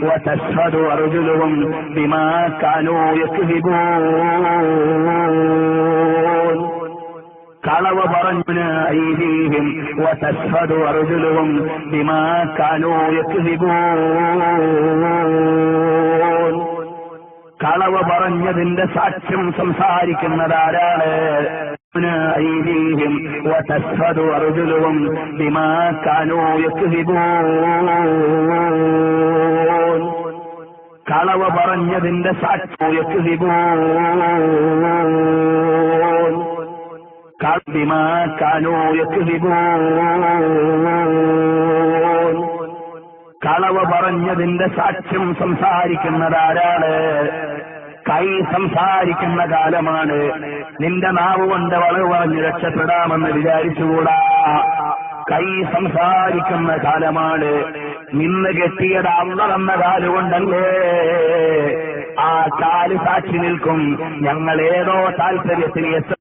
وتشهد أرجلهم بما كانوا يكذبون കളവ് പറഞ്ഞു ഐദീഹിം വതശ്ഹദു അർജുലുഹും ബിമാ കാനൂ യക്ദിബൂൻ കളവ് പറഞ്ഞതിന്റെ സാക്ഷ്യം സംസാരിക്കുന്നതാരാണ് ഐദീഹിം വതശ്ഹദു അർജുലുഹും ബിമാ കാനൂ യക്ദിബൂൻ കളവ് പറഞ്ഞതിന്റെ സാക്ഷ്യം യക്ദിബൂൻ ബിമാ കാനൂ യക്ദിബൂൻ കളവ് പറഞ്ഞതിന്റെ സാക്ഷ്യം സംസാരിക്കുന്നതാരാണ്? കൈ സംസാരിക്കുന്ന കാലമാണ്. നിന്റെ നാവ് കൊണ്ട് വളവ് പറഞ്ഞ് രക്ഷപ്പെടാമെന്ന് വിചാരിച്ചുകൂടാ? കൈ സംസാരിക്കുന്ന കാലമാണ്. നിന്ന് കെട്ടിയത് അള്ള കാലുകൊണ്ടല്ലേ? ആ കാൽ സാക്ഷി നിൽക്കും. ഞങ്ങൾ ഏതോ എത്ര